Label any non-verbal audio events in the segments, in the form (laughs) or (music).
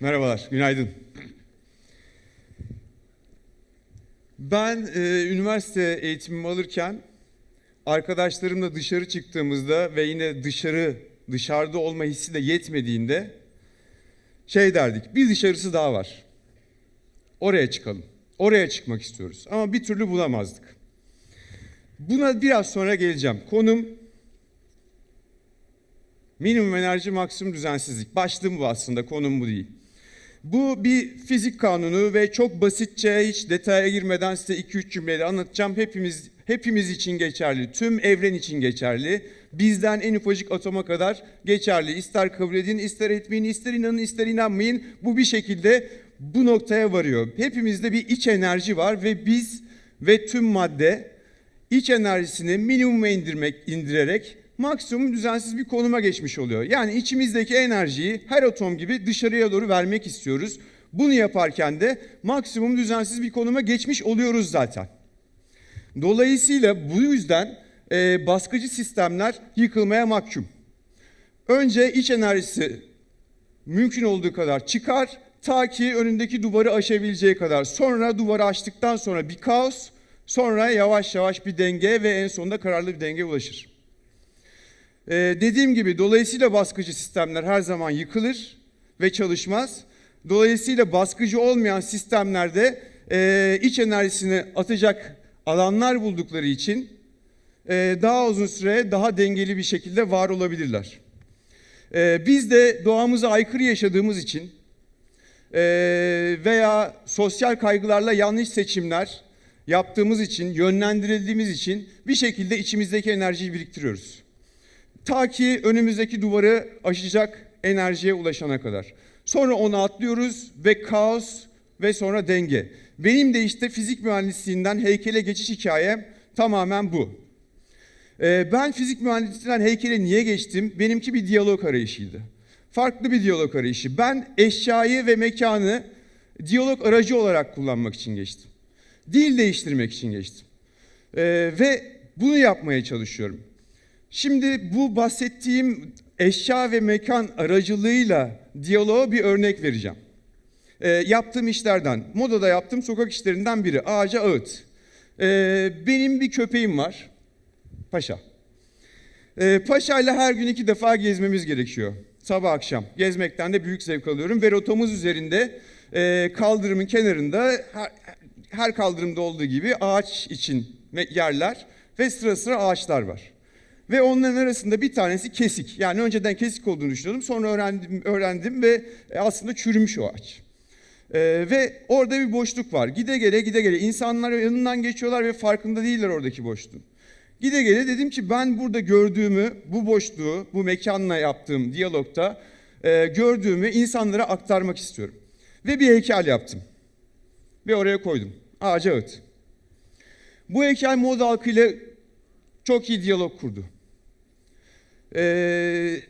Merhabalar, günaydın. Ben e, üniversite eğitimimi alırken arkadaşlarımla dışarı çıktığımızda ve yine dışarı dışarıda olma hissi de yetmediğinde şey derdik. Bir dışarısı daha var. Oraya çıkalım. Oraya çıkmak istiyoruz. Ama bir türlü bulamazdık. Buna biraz sonra geleceğim. Konum minimum enerji maksimum düzensizlik. Başlığım bu aslında, konum bu değil. Bu bir fizik kanunu ve çok basitçe hiç detaya girmeden size 2-3 cümleyle anlatacağım. Hepimiz hepimiz için geçerli, tüm evren için geçerli. Bizden en ufacık atoma kadar geçerli. İster kabul edin, ister etmeyin, ister inanın, ister inanmayın. Bu bir şekilde bu noktaya varıyor. Hepimizde bir iç enerji var ve biz ve tüm madde iç enerjisini minimuma indirmek, indirerek maksimum düzensiz bir konuma geçmiş oluyor. Yani içimizdeki enerjiyi her atom gibi dışarıya doğru vermek istiyoruz. Bunu yaparken de maksimum düzensiz bir konuma geçmiş oluyoruz zaten. Dolayısıyla bu yüzden e, baskıcı sistemler yıkılmaya mahkum. Önce iç enerjisi mümkün olduğu kadar çıkar ta ki önündeki duvarı aşabileceği kadar. Sonra duvarı aştıktan sonra bir kaos, sonra yavaş yavaş bir denge ve en sonunda kararlı bir denge ulaşır. Ee, dediğim gibi dolayısıyla baskıcı sistemler her zaman yıkılır ve çalışmaz. Dolayısıyla baskıcı olmayan sistemlerde e, iç enerjisini atacak alanlar buldukları için e, daha uzun süre daha dengeli bir şekilde var olabilirler. E, biz de doğamıza aykırı yaşadığımız için e, veya sosyal kaygılarla yanlış seçimler yaptığımız için, yönlendirildiğimiz için bir şekilde içimizdeki enerjiyi biriktiriyoruz. Ta ki önümüzdeki duvarı aşacak enerjiye ulaşana kadar. Sonra onu atlıyoruz ve kaos ve sonra denge. Benim de işte fizik mühendisliğinden heykele geçiş hikayem tamamen bu. Ee, ben fizik mühendisliğinden heykele niye geçtim? Benimki bir diyalog arayışıydı. Farklı bir diyalog arayışı. Ben eşyayı ve mekanı diyalog aracı olarak kullanmak için geçtim. Dil değiştirmek için geçtim. Ee, ve bunu yapmaya çalışıyorum. Şimdi bu bahsettiğim eşya ve mekan aracılığıyla diyaloğa bir örnek vereceğim. E, yaptığım işlerden, modada yaptığım sokak işlerinden biri ağaca ağıt. E, benim bir köpeğim var, Paşa. E, Paşa ile her gün iki defa gezmemiz gerekiyor. Sabah akşam. Gezmekten de büyük zevk alıyorum ve rotamız üzerinde e, kaldırımın kenarında her, her kaldırımda olduğu gibi ağaç için yerler ve sıra sıra ağaçlar var. Ve onların arasında bir tanesi kesik. Yani önceden kesik olduğunu düşünüyordum. Sonra öğrendim, öğrendim ve aslında çürümüş o ağaç. Ee, ve orada bir boşluk var. Gide gele gide gele. İnsanlar yanından geçiyorlar ve farkında değiller oradaki boşluğun. Gide gele dedim ki ben burada gördüğümü, bu boşluğu, bu mekanla yaptığım diyalogta e, gördüğümü insanlara aktarmak istiyorum. Ve bir heykel yaptım. Ve oraya koydum. Ağaca ağıt. Bu heykel moda halkıyla çok iyi diyalog kurdu. Ee,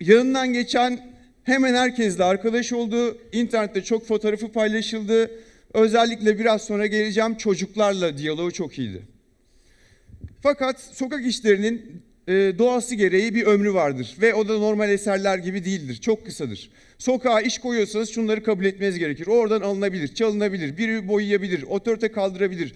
yanından geçen hemen herkesle arkadaş oldu. İnternette çok fotoğrafı paylaşıldı. Özellikle biraz sonra geleceğim çocuklarla diyaloğu çok iyiydi. Fakat sokak işlerinin e, doğası gereği bir ömrü vardır ve o da normal eserler gibi değildir. Çok kısadır. Sokağa iş koyuyorsanız şunları kabul etmeniz gerekir. Oradan alınabilir, çalınabilir, biri boyayabilir, otorite kaldırabilir.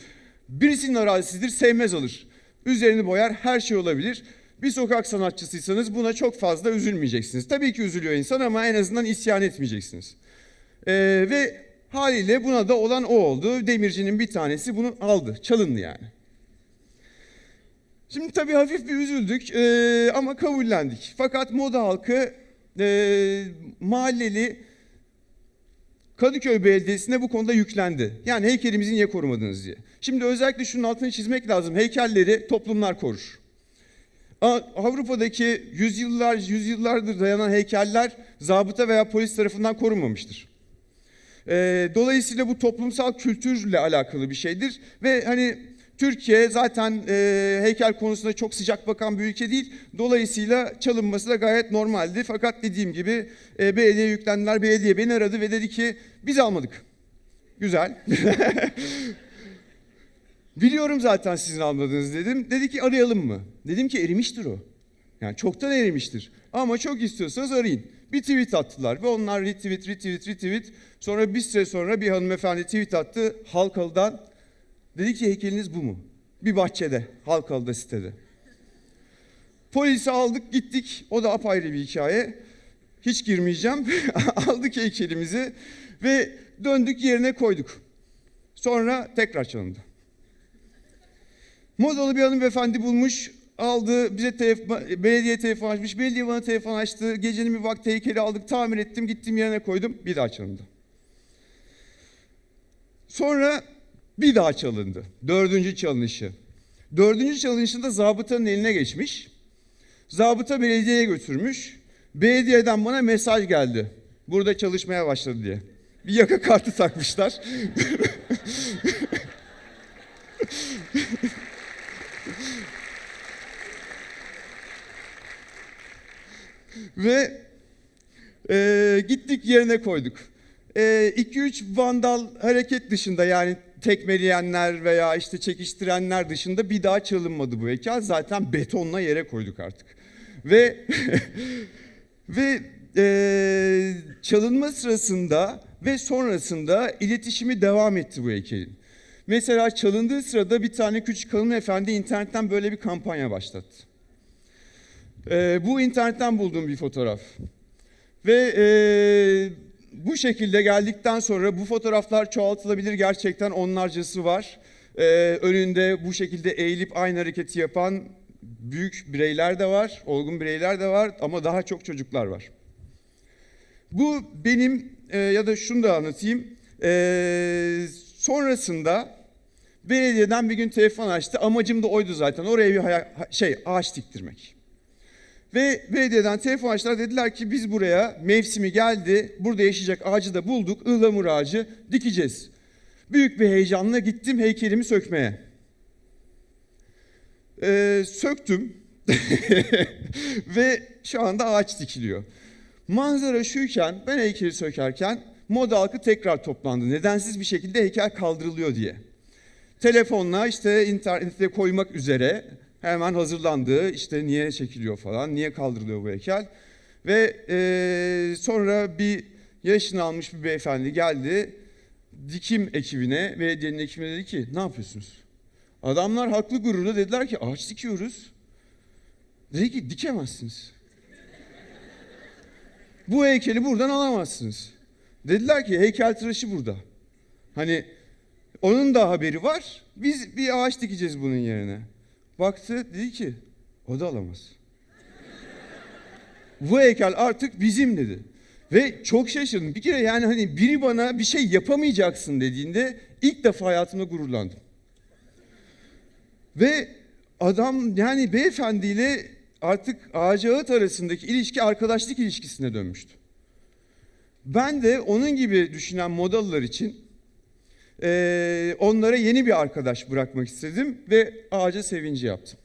Birisinin arazisidir, sevmez alır. Üzerini boyar, her şey olabilir. Bir sokak sanatçısıysanız buna çok fazla üzülmeyeceksiniz. Tabii ki üzülüyor insan ama en azından isyan etmeyeceksiniz. Ee, ve haliyle buna da olan o oldu. Demircinin bir tanesi bunu aldı, çalındı yani. Şimdi tabii hafif bir üzüldük e, ama kabullendik. Fakat moda halkı e, mahalleli Kadıköy Belediyesi'ne bu konuda yüklendi. Yani heykelimizi niye korumadınız diye. Şimdi özellikle şunun altını çizmek lazım. Heykelleri toplumlar korur. Avrupa'daki yüzyıllar, yüzyıllardır dayanan heykeller zabıta veya polis tarafından korunmamıştır. Dolayısıyla bu toplumsal kültürle alakalı bir şeydir ve hani Türkiye zaten e, heykel konusunda çok sıcak bakan bir ülke değil. Dolayısıyla çalınması da gayet normaldi. Fakat dediğim gibi e, belediye yüklendiler. Belediye beni aradı ve dedi ki biz almadık. Güzel. (laughs) Biliyorum zaten sizin almadığınız dedim. Dedi ki arayalım mı? Dedim ki erimiştir o. Yani çoktan erimiştir. Ama çok istiyorsanız arayın. bir tweet attılar ve onlar retweet, retweet, retweet. Sonra bir süre sonra bir hanımefendi tweet attı Halkalı'dan. Dedi ki heykeliniz bu mu? Bir bahçede, Halkalı'da sitede. Polisi aldık gittik. O da apayrı bir hikaye. Hiç girmeyeceğim. (laughs) aldık heykelimizi ve döndük yerine koyduk. Sonra tekrar çalındı. Modalı bir hanımefendi bulmuş, aldı, bize telefon, belediye telefon açmış, belediye bana telefon açtı, gecenin bir vakti heykeli aldık, tamir ettim, gittim yerine koydum, bir daha çalındı. Sonra bir daha çalındı, dördüncü çalınışı. Dördüncü çalınışında zabıtanın eline geçmiş, zabıta belediyeye götürmüş, belediyeden bana mesaj geldi, burada çalışmaya başladı diye. Bir yaka kartı takmışlar. (laughs) Ve e, gittik yerine koyduk. 2-3 vandal hareket dışında yani tekmeleyenler veya işte çekiştirenler dışında bir daha çalınmadı bu heykel. Zaten betonla yere koyduk artık. Ve (laughs) ve e, çalınma sırasında ve sonrasında iletişimi devam etti bu heykelin. Mesela çalındığı sırada bir tane küçük hanımefendi internetten böyle bir kampanya başlattı. Ee, bu internetten bulduğum bir fotoğraf. Ve e, bu şekilde geldikten sonra bu fotoğraflar çoğaltılabilir gerçekten onlarcası var. Ee, önünde bu şekilde eğilip aynı hareketi yapan büyük bireyler de var, olgun bireyler de var ama daha çok çocuklar var. Bu benim e, ya da şunu da anlatayım. E, sonrasında belediyeden bir gün telefon açtı. Amacım da oydu zaten. Oraya bir şey ağaç diktirmek. Ve belediyeden telefon açtılar dediler ki biz buraya mevsimi geldi. Burada yaşayacak ağacı da bulduk. ıhlamur ağacı dikeceğiz. Büyük bir heyecanla gittim heykelimi sökmeye. Ee, söktüm (laughs) ve şu anda ağaç dikiliyor. Manzara şuyken ben heykeli sökerken moda halkı tekrar toplandı. Nedensiz bir şekilde heykel kaldırılıyor diye. Telefonla işte internete koymak üzere hemen hazırlandı. İşte niye çekiliyor falan, niye kaldırılıyor bu heykel. Ve e, sonra bir yaşını almış bir beyefendi geldi. Dikim ekibine, belediyenin ekibine dedi ki ne yapıyorsunuz? Adamlar haklı gururla dediler ki ağaç dikiyoruz. Dedi ki dikemezsiniz. (laughs) Bu heykeli buradan alamazsınız. Dediler ki heykeltıraşı burada. Hani onun da haberi var. Biz bir ağaç dikeceğiz bunun yerine. Baktı dedi ki o da alamaz. (laughs) Bu heykel artık bizim dedi. Ve çok şaşırdım. Bir kere yani hani biri bana bir şey yapamayacaksın dediğinde ilk defa hayatımda gururlandım. Ve adam yani beyefendiyle artık ağaca ağıt arasındaki ilişki arkadaşlık ilişkisine dönmüştü. Ben de onun gibi düşünen modalılar için eee, onlara yeni bir arkadaş bırakmak istedim ve ağaca sevinci yaptım.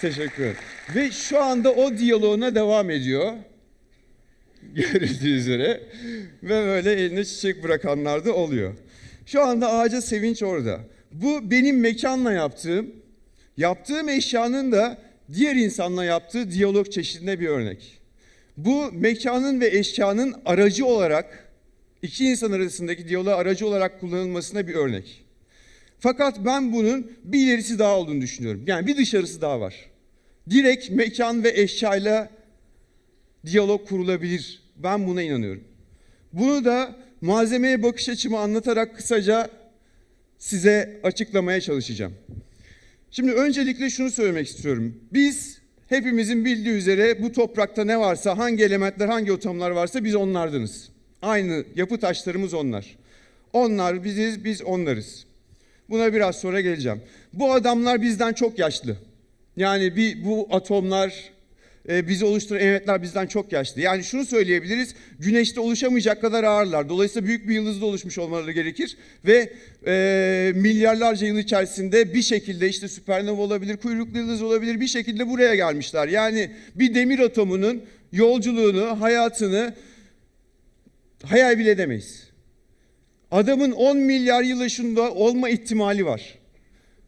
Teşekkür ederim. Ve şu anda o diyaloğuna devam ediyor. (laughs) Görüldüğü üzere. Ve böyle eline çiçek bırakanlar da oluyor. Şu anda ağaca sevinç orada. Bu benim mekanla yaptığım, yaptığım eşyanın da diğer insanla yaptığı diyalog çeşidine bir örnek. Bu mekanın ve eşyanın aracı olarak, iki insan arasındaki diyaloğa aracı olarak kullanılmasına bir örnek. Fakat ben bunun bir ilerisi daha olduğunu düşünüyorum. Yani bir dışarısı daha var. Direkt mekan ve eşyayla diyalog kurulabilir. Ben buna inanıyorum. Bunu da malzemeye bakış açımı anlatarak kısaca size açıklamaya çalışacağım. Şimdi öncelikle şunu söylemek istiyorum. Biz hepimizin bildiği üzere bu toprakta ne varsa, hangi elementler, hangi atomlar varsa biz onlardanız. Aynı yapı taşlarımız onlar. Onlar biziz, biz onlarız. Buna biraz sonra geleceğim. Bu adamlar bizden çok yaşlı. Yani bir bu atomlar e, bizi oluşturan elementler bizden çok yaşlı. Yani şunu söyleyebiliriz. Güneşte oluşamayacak kadar ağırlar. Dolayısıyla büyük bir yıldızda oluşmuş olmaları gerekir ve e, milyarlarca yıl içerisinde bir şekilde işte süpernova olabilir, kuyruklu yıldız olabilir bir şekilde buraya gelmişler. Yani bir demir atomunun yolculuğunu, hayatını hayal bile edemeyiz. Adamın 10 milyar yıl ışığında olma ihtimali var.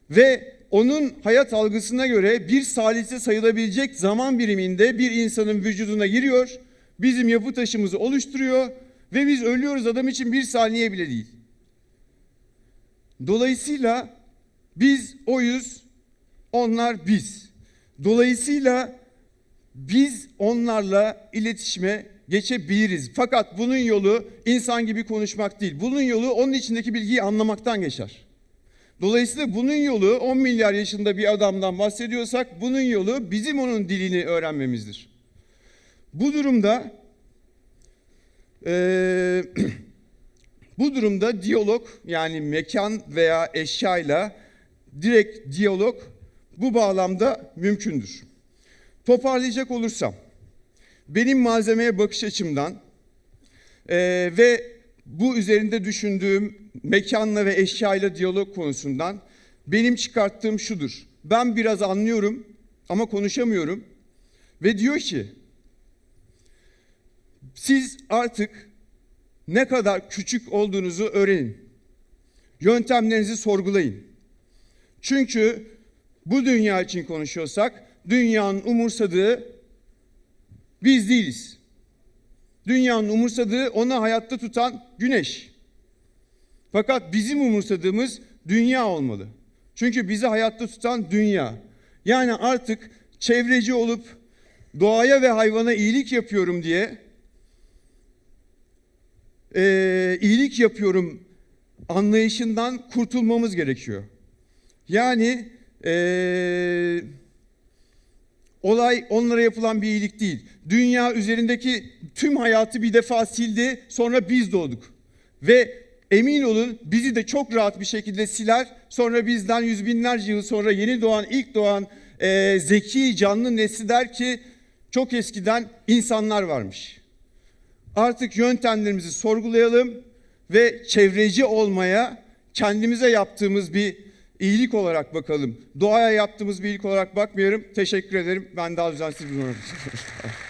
Ve onun hayat algısına göre bir salise sayılabilecek zaman biriminde bir insanın vücuduna giriyor, bizim yapı taşımızı oluşturuyor ve biz ölüyoruz adam için bir saniye bile değil. Dolayısıyla biz oyuz, onlar biz. Dolayısıyla biz onlarla iletişime geçebiliriz. Fakat bunun yolu insan gibi konuşmak değil. Bunun yolu onun içindeki bilgiyi anlamaktan geçer. Dolayısıyla bunun yolu 10 milyar yaşında bir adamdan bahsediyorsak bunun yolu bizim onun dilini öğrenmemizdir. Bu durumda eee, (clears throat) bu durumda diyalog yani mekan veya eşyayla direkt diyalog bu bağlamda mümkündür. Toparlayacak olursam benim malzemeye bakış açımdan eee, ve bu üzerinde düşündüğüm mekanla ve eşyayla diyalog konusundan benim çıkarttığım şudur. Ben biraz anlıyorum ama konuşamıyorum ve diyor ki siz artık ne kadar küçük olduğunuzu öğrenin. Yöntemlerinizi sorgulayın. Çünkü bu dünya için konuşuyorsak dünyanın umursadığı biz değiliz. Dünyanın umursadığı onu hayatta tutan güneş. Fakat bizim umursadığımız dünya olmalı. Çünkü bizi hayatta tutan dünya. Yani artık çevreci olup doğaya ve hayvana iyilik yapıyorum diye eee, iyilik yapıyorum anlayışından kurtulmamız gerekiyor. Yani eee, olay onlara yapılan bir iyilik değil. Dünya üzerindeki tüm hayatı bir defa sildi, sonra biz doğduk. Ve emin olun bizi de çok rahat bir şekilde siler. Sonra bizden yüz binlerce yıl sonra yeni doğan, ilk doğan eee, zeki, canlı nesli der ki çok eskiden insanlar varmış. Artık yöntemlerimizi sorgulayalım ve çevreci olmaya kendimize yaptığımız bir iyilik olarak bakalım. Doğaya yaptığımız bir iyilik olarak bakmıyorum. Teşekkür ederim. Ben daha düzensiz bir (laughs)